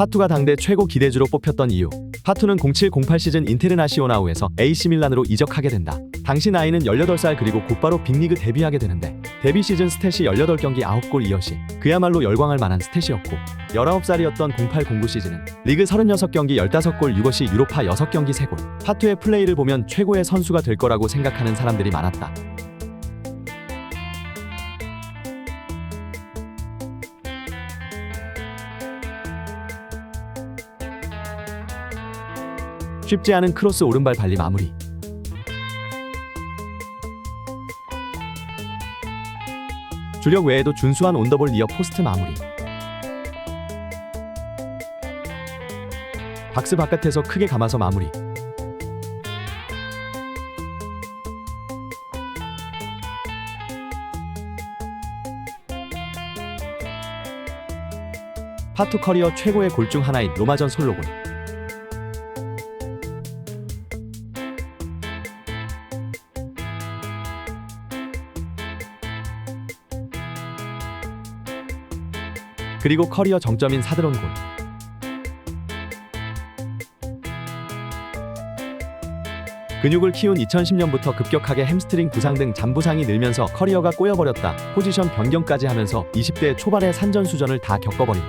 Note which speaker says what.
Speaker 1: 파투가 당대 최고 기대주로 뽑혔던 이유. 파투는 07-08 시즌 인테르나시오나우에서 AC 밀란으로 이적하게 된다. 당시 나이는 18살 그리고 곧바로 빅리그 데뷔하게 되는데 데뷔 시즌 스탯이 18경기 9골 2어시 그야말로 열광할 만한 스탯이었고 19살이었던 08-09 시즌은 리그 36경기 15골 6어시 유로파 6경기 3골 파투의 플레이를 보면 최고의 선수가 될 거라고 생각하는 사람들이 많았다. 쉽지 않은 크로스 오른발 발리 마무리. 주력 외에도 준수한 온더볼 니어 포스트 마무리. 박스 바깥에서 크게 감아서 마무리. 파투 커리어 최고의 골 중 하나인 로마전 솔로골. 그리고 커리어 정점인 사드론 골. 근육을 키운 2010년부터 급격하게 햄스트링 부상 등 잔부상이 늘면서 커리어가 꼬여버렸다. 포지션 변경까지 하면서 20대 초반에 산전수전을 다 겪어버린